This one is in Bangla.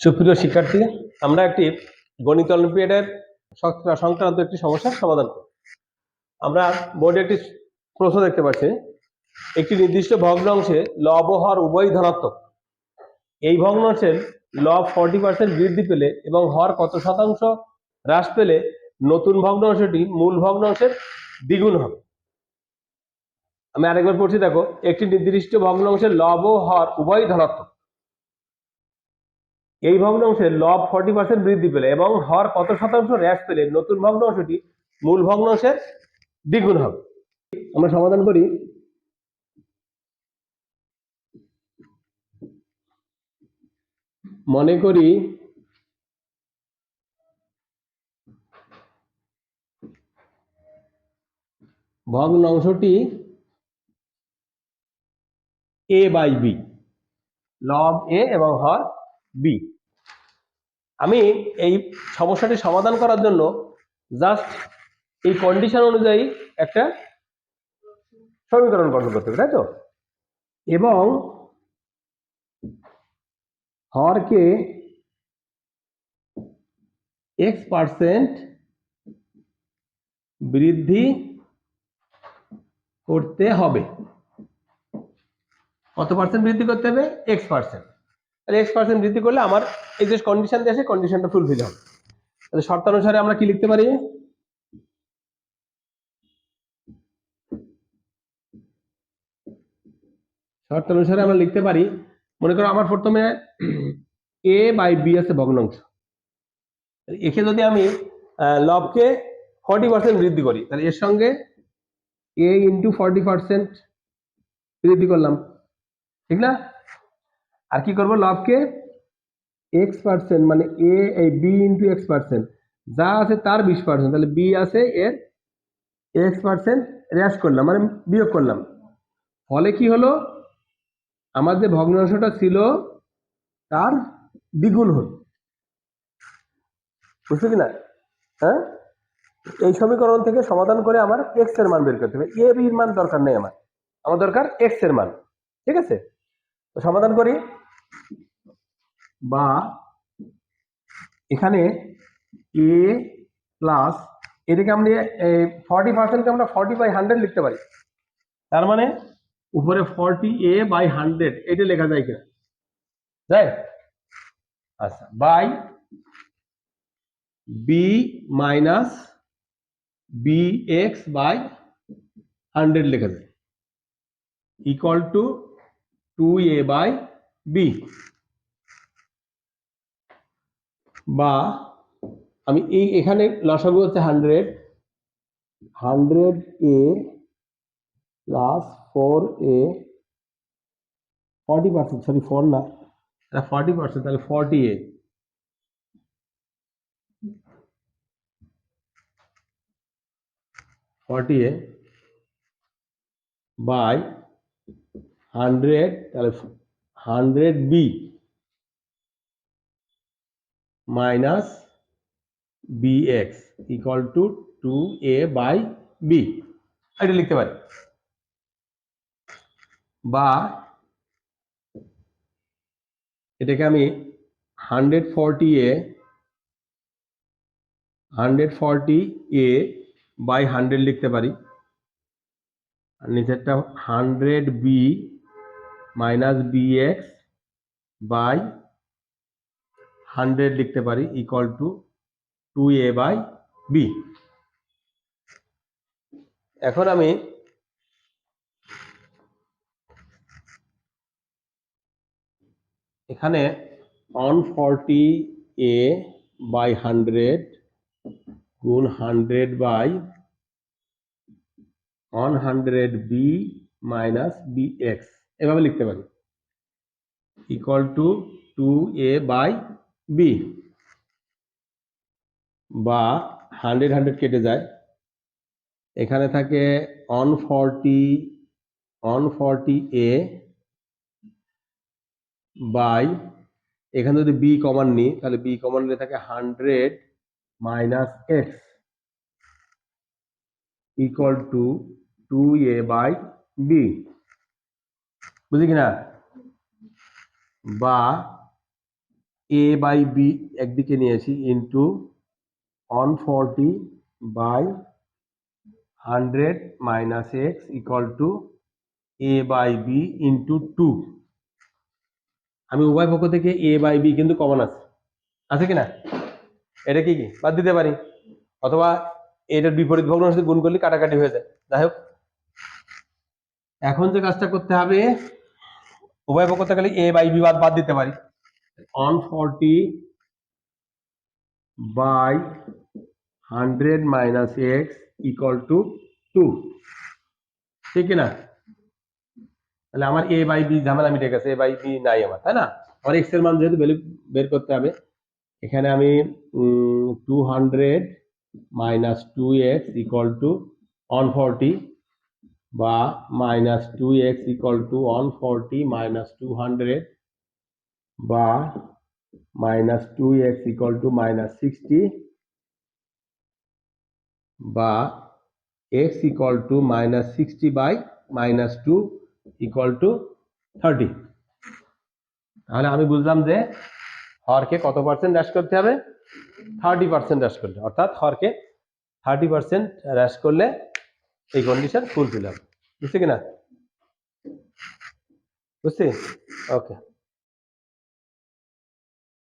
সুপ্রিয় শিক্ষার্থী, আমরা একটি গণিত অলিম্পিয়াডের সংক্রান্ত একটি সমস্যার সমাধান করি আমরা বোর্ডে একটি প্রশ্ন দেখতে পাচ্ছি। একটি নির্দিষ্ট ভগ্নাংশে লব ও হর উভয়ই ধনাত্মক। এই ভগ্নাংশের লব ফর্টি পার্সেন্ট বৃদ্ধি পেলে এবং হর কত শতাংশ হ্রাস পেলে নতুন ভগ্নাংশটি মূল ভগ্নাংশের দ্বিগুণ হবে। আমি আরেকবার পড়ছি, দেখো, একটি নির্দিষ্ট ভগ্নাংশের লব হর উভয়ই ধনাত্মক। এই ভগ্নাংশের লব ফর্টি পার্সেন্ট বৃদ্ধি পেলে এবং হর কত শতাংশ হ্রাস পেলে নতুন ভগ্নাংশটি মূল ভগ্নাংশের দ্বিগুণ হবে। আমরা সমাধান করি। মনে করি ভগ্নাংশটি এ বাই বি লব এ এবং হর বি আমি এই সমস্যাটি সমাধান করার জন্য জাস্ট এই কন্ডিশন অনুযায়ী একটা সমীকরণ গঠন করতে হবে, তাই তো? এবং হরকে এক্স পার্সেন্ট বৃদ্ধি করতে হবে। কত পার্সেন্ট বৃদ্ধি করতে হবে? এক্স পার্সেন্ট তাহলে এক্স পার্সেন্ট বৃদ্ধি করলে আমার এই যে কন্ডিশন আছে কন্ডিশনটা ফুলফিল হবে। তাহলে শর্তানুসারে আমরা কি লিখতে পারি? শর্তানুসারে আমরা লিখতে পারি, মনে করো আমার প্রথমে এ বাই বি আছে ভগ্নাংশ। একে যদি আমি লবকে ফর্টি পার্সেন্ট বৃদ্ধি করি, তাহলে এর সঙ্গে এ ইন্টু ফর্টি পার্সেন্ট বৃদ্ধি করলাম। ঠিক না? আর কি করব? লবকে এক্স পার্সেন্ট মানে এ এই বি ইন্টু এক্স পার্সেন্ট যা আছে তার বিশ পার্সেন্ট তাহলে বি আছে, এর এক্স পার্সেন্ট র্যাশ করলাম মানে বিয়োগ করলাম। ফলে কি হলো? আমার যে ভগ্নাংশটা ছিল, তার দ্বিগুণ হল। বুঝছ কি না? হ্যাঁ? এই সমীকরণ থেকে সমাধান করে আমার এক্সের মান বের করতে হবে। এ বির মান দরকার নেই আমার। আমার দরকার এক্সের মান। ঠিক আছে? সমাধান করি। বা এখানে এ প্লাস এটাকে আমরা ফর্টি পার্সেন্টকে আমরা ফর্টি বাই হান্ড্রেড লিখতে পারি। তার মানে উপরে ফর্টি এ বাই হান্ড্রেড এটা লেখা যায় কিনা? যায়? আচ্ছা by B minus B X by hundred লেখা যায়। Equal to two A by B বা আমি এই এখানে লসাগু হচ্ছে hundred hundred A plus four A forty percent sorry four না। এটা ফর্টি পার্সেন্ট তাহলে forty A forty A by hundred তাহলে hundred B minus B X equal to two A by B. এটা লিখতে পারি? বা এটাকে আমি hundred forty A, hundred forty A by hundred লিখতে পারি। আর নিচেরটা hundred B minus B X by hundred লিখতে পারি equal to two A by B এখন আমি এখানে one forty A by hundred গুণ hundred by one hundred B minus B X এভাবে লিখতে পারি। Equal to two A by B বা হান্ড্রেড হান্ড্রেড কেটে যায়। এখানে থাকে one forty one forty A by এখানে যদি বি কমান নিই, তাহলে বি কমান নিলে থাকে hundred minus X equal to two A by B বুঝলি কিনা? বা এ বাই বি একদিকে নিয়েছি into one forty by hundred minus X equal to A by B into two আমি উভয় পক্ষ থেকে এ বাই বি কিন্তু কমন আছে। আছে কি না এটা কি কি? বাদ দিতে পারি। অথবা এটার বিপরীত ভগ্নাংশ গুণ করলে, কাটাকাটি হয়ে যায়। যাই হোক। এখন যে কাজটা করতে হবে উভয় পক্ষ থেকে এ বাই বি বাদ বাদ দিতে পারি। One forty by hundred minus X equal to two ঠিক না? তাহলে আমার এ বাই বি ঝামেলা মিটে গেছে। এ বাই বি নাই আমার, তাই না? আমার এক্সের মান যেহেতু বের করতে হবে, এখানে আমি two hundred minus two X equal to one forty বা minus two X equal to one forty minus two hundred বা minus two X equal to minus sixty বা X equal to minus sixty by minus two equal to thirty তাহলে আমি বুঝলাম যে হরকে কত পার্সেন্ট হ্রাস করতে হবে? থার্টি পার্সেন্ট হ্রাস করলে। অর্থাৎ হরকে থার্টি পার্সেন্ট হ্রাস করলে এই কন্ডিশন ফুলফিল হবে বুঝছি কিনা? বুঝছি ওকে